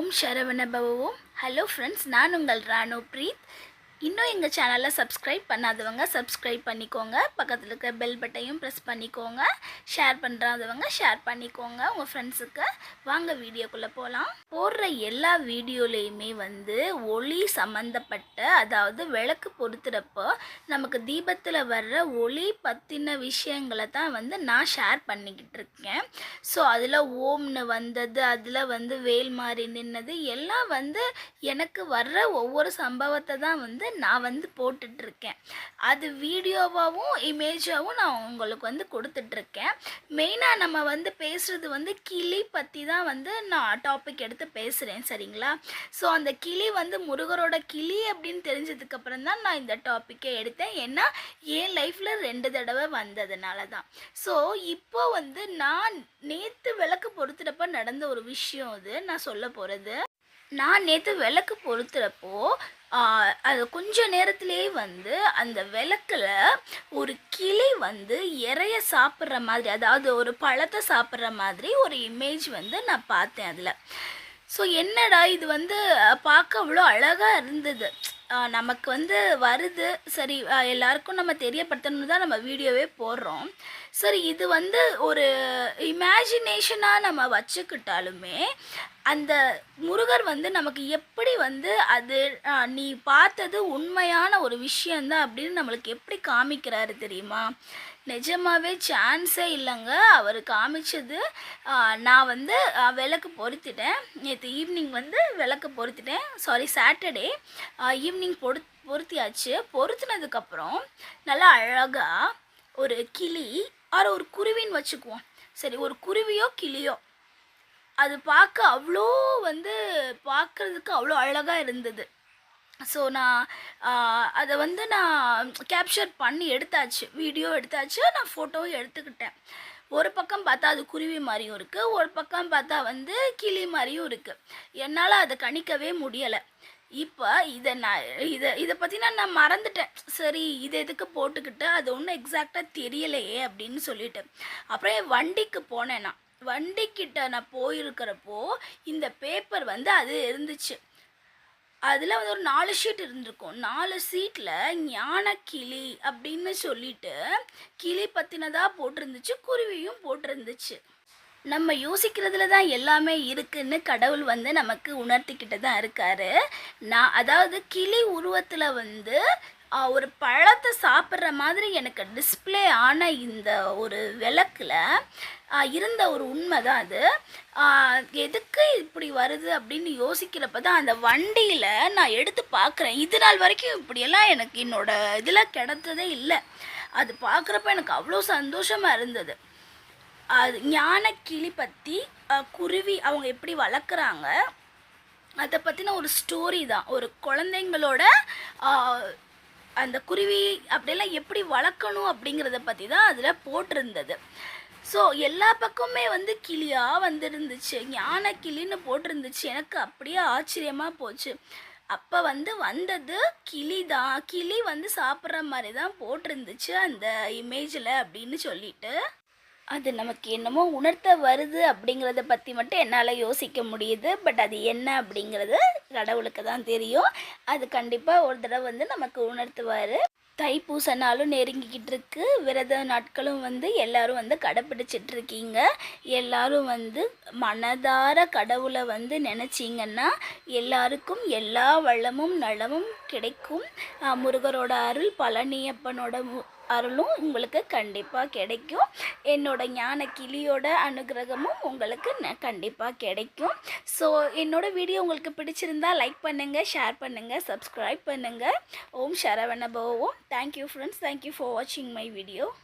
ஓம் சரவண பவவும் hello friends நான் உங்கள் ராணு பிரீத். இன்னும் எங்கள் சேனலை சப்ஸ்கிரைப் பண்ணாதவங்க சப்ஸ்கிரைப் பண்ணிக்கோங்க. பக்கத்தில் இருக்கிற பெல் பட்டையும் ப்ரெஸ் பண்ணிக்கோங்க. ஷேர் பண்ணுறாதவங்க ஷேர் பண்ணிக்கோங்க. உங்கள் ஃப்ரெண்ட்ஸுக்கு வாங்க வீடியோக்குள்ளே போகலாம் போடுற எல்லா வீடியோலேயுமே வந்து ஒளி சம்மந்தப்பட்ட அதாவது விளக்கு பொறுத்துறப்போ நமக்கு தீபத்தில் வர்ற ஒளி பற்றின விஷயங்களை தான் வந்து நான் ஷேர் பண்ணிக்கிட்டு இருக்கேன். ஸோ அதில் ஓம்னு வந்தது அதில் வந்து வேல் மாறி நின்னது எல்லாம் வந்து எனக்கு வர்ற ஒவ்வொரு சம்பவத்தை தான் வந்து நான் வந்து போட்டுட்ருக்கேன். அது வீடியோவாகவும் இமேஜாகவும் நான் உங்களுக்கு வந்து கொடுத்துட்ருக்கேன். மெயினாக நம்ம வந்து பேசுகிறது வந்து கிளி பற்றி தான் வந்து நான் டாபிக் எடுத்து பேசுகிறேன் சரிங்களா? ஸோ அந்த கிளி வந்து முருகரோட கிளி அப்படின்னு தெரிஞ்சதுக்கப்புறம் தான் நான் இந்த டாப்பிக்கை எடுத்தேன். ஏன்னா என் லைஃப்பில் ரெண்டு தடவை வந்ததுனால தான். ஸோ இப்போ வந்து நான் நேற்று விளக்கு பொறுத்துறப்ப நடந்த ஒரு விஷயம் இது நான் சொல்ல போகிறது நான் நேற்று விளக்கு பொறுத்துறப்போ அது கொஞ்ச நேரத்திலே வந்து அந்த விளக்கில் ஒரு கிளி வந்து இறைய சாப்பிட்ற மாதிரி அதாவது ஒரு பழத்தை சாப்பிட்ற மாதிரி ஒரு இமேஜ் வந்து நான் பார்த்தேன் அதில். ஸோ என்னடா இது வந்து பார்க்க அவ்வளோ அழகாக இருந்தது. நமக்கு வந்து வருது. சரி எல்லாருக்கும் நம்ம தெரியப்படுத்தணும்னு தான் நம்ம வீடியோவே போடுறோம். சரி இது வந்து ஒரு இமேஜினேஷனாக நம்ம வச்சுக்கிட்டாலுமே அந்த முருகர் வந்து நமக்கு எப்படி வந்து அது நீ பார்த்தது உண்மையான ஒரு விஷயந்தான் அப்படின்னு நம்மளுக்கு எப்படி காமிக்கிறாரு தெரியுமா? நிஜமாவே சான்ஸே இல்லைங்க. அவர் காமிச்சது நான் வந்து விளக்கு பொருத்திட்டேன். நேற்று ஈவினிங் வந்து விளக்கு பொருத்திட்டேன். சாரி சாட்டர்டே ஈவினிங் பொரு பொருத்தியாச்சு. பொருத்தினதுக்கப்புறம் நல்லா அழகாக ஒரு கிளி ஆர் ஒரு குருவின்னு வச்சுக்குவோம். சரி ஒரு குருவியோ கிளியோ அது பார்க்க அவ்வளோ வந்து பார்க்குறதுக்கு அவ்வளோ அழகாக இருந்தது. ஸோ நான் அதை வந்து நான் கேப்சர் பண்ணி எடுத்தாச்சு. வீடியோ எடுத்தாச்சு. நான் ஃபோட்டோவும் எடுத்துக்கிட்டேன். ஒரு பக்கம் பார்த்தா அது குருவி மாதிரியும் இருக்குது ஒரு பக்கம் பார்த்தா வந்து கிளி மாதிரியும் இருக்குது என்னால் அதை கணிக்கவே முடியலை. இப்போ இதை நான் இதை இதை பற்றி நான் நான் மறந்துட்டேன். சரி இதை எதுக்கு போட்டுக்கிட்டு அது ஒன்றும் எக்ஸாக்டாக தெரியலையே அப்படின்னு சொல்லிட்டு அப்புறம் என் வண்டிக்கு போனேன் நான். வண்டிக்கிட்ட நான் போயிருக்கிறப்போ இந்த பேப்பர் வந்து அது இருந்துச்சு. அதில் வந்து ஒரு நாலு ஷீட் இருந்திருக்கும். நாலு சீட்டில் ஞான கிளி அப்படின்னு சொல்லிட்டு கிளி பற்றினதாக போட்டிருந்துச்சு குருவியும் போட்டிருந்துச்சு. நம்ம யோசிக்கிறதுல தான் எல்லாமே இருக்குன்னு கடவுள் வந்து நமக்கு உணர்த்திக்கிட்டு தான் இருக்காரு. நான் அதாவது கிளி உருவத்தில் வந்து ஒரு பழத்தை சாப்பிட்ற மாதிரி எனக்கு டிஸ்ப்ளே ஆன இந்த ஒரு விளக்கில் இருந்த ஒரு உண்மை தான் அது எதுக்கு இப்படி வருது அப்படின்னு யோசிக்கிறப்ப தான் அந்த வண்டியில் நான் எடுத்து பார்க்குறேன். இது நாள் வரைக்கும் இப்படியெல்லாம் எனக்கு என்னோட இதில் கிடைத்ததே இல்லை. அது பார்க்குறப்ப எனக்கு அவ்வளோ சந்தோஷமாக இருந்தது. அது ஞான கிளி பற்றி குருவி அவங்க எப்படி வளர்க்குறாங்க அதை பற்றின ஒரு ஸ்டோரி தான். ஒரு குழந்தைங்களோட அந்த குருவி அப்படியெல்லாம் எப்படி வளர்க்கணும் அப்படிங்கிறத பற்றி தான் அதில் போட்டிருந்தது. ஸோ எல்லா பக்கமுமே வந்து கிளியாக வந்துருந்துச்சு. ஞான கிளின்னு போட்டிருந்துச்சு. எனக்கு அப்படியே ஆச்சரியமாக போச்சு. அப்போ வந்து வந்தது கிளி தான். கிளி வந்து சாப்பிட்ற மாதிரி தான் போட்டிருந்துச்சு அந்த இமேஜில் அப்படின்னு சொல்லிட்டு. அது நமக்கு என்னமோ உணர்த்த வருது அப்படிங்கிறத பற்றி மட்டும் என்னால் யோசிக்க முடியுது. பட் அது என்ன அப்படிங்கிறது கடவுளுக்கு தான் தெரியும். அது கண்டிப்பாக ஒரு தடவை வந்து நமக்கு உணர்த்துவார். தைப்பூச நாளும் நெருங்கிக்கிட்டு இருக்கு. விரத நாட்களும் வந்து எல்லாரும் வந்து கடைப்பிடிச்சிட்டு இருக்கீங்க. எல்லாரும் வந்து மனதார கடவுளை வந்து நினச்சிங்கன்னா எல்லாருக்கும் எல்லா வளமும் நலமும் கிடைக்கும். முருகரோட அருள் பழனியப்பனோட மு- அருளும் உங்களுக்கு கண்டிப்பாக கிடைக்கும். என்னோட ஞான கிளியோட அனுகிரகமும் உங்களுக்கு கண்டிப்பாக கிடைக்கும். ஸோ என்னோட வீடியோ உங்களுக்கு பிடிச்சிருந்தா லைக் பண்ணுங்கள் ஷேர் பண்ணுங்கள் சப்ஸ்கிரைப் பண்ணுங்கள் ஓம் Thank you friends. Thank you for watching my video.